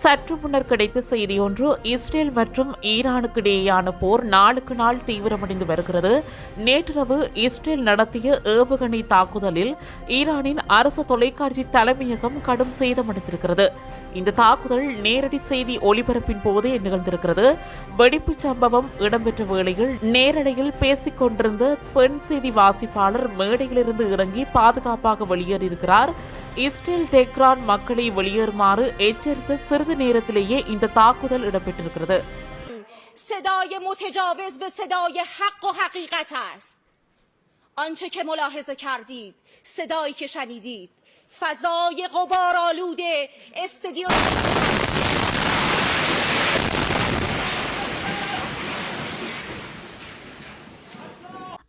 சற்று முன்னர் கிடைத்த செய்தி ஒன்று இஸ்ரேல் மற்றும் ஈரானுக்கு இடையேயான போர் நாளுக்கு நாள் தீவிரமடைந்து வருகிறது. நேற்றிரவு இஸ்ரேல் நடத்திய ஏவுகணை தாக்குதலில் ஈரானின் அரசு தொலைக்காட்சி தலைமையகம் கடும் சேதமடைந்திருக்கிறது. இந்த தாக்குதல் நேரடி செய்தி ஒளிபரப்பின் போதே நிகழ்ந்திருக்கிறது. வெடிப்பு சம்பவம் இடம்பெற்ற வேளையில் நேரடியில் பேசிக் கொண்டிருந்த பெண் செய்தி வாசிப்பாளர் மேடையிலிருந்து இறங்கி பாதுகாப்பாக வெளியேறியிருக்கிறார். இஸ்ரேல் தெஹ்ரான் மக்களை வெளியேறுமாறு எச்சரித்த சிறிது நேரத்திலேயே இந்த தாக்குதல் இடம்பெற்றிருக்கிறது صدای متجاوز به صدای حق و حقیقت است آنچه که ملاحظه کردید صدایی که شنیدید فضای غبارآلود استدیو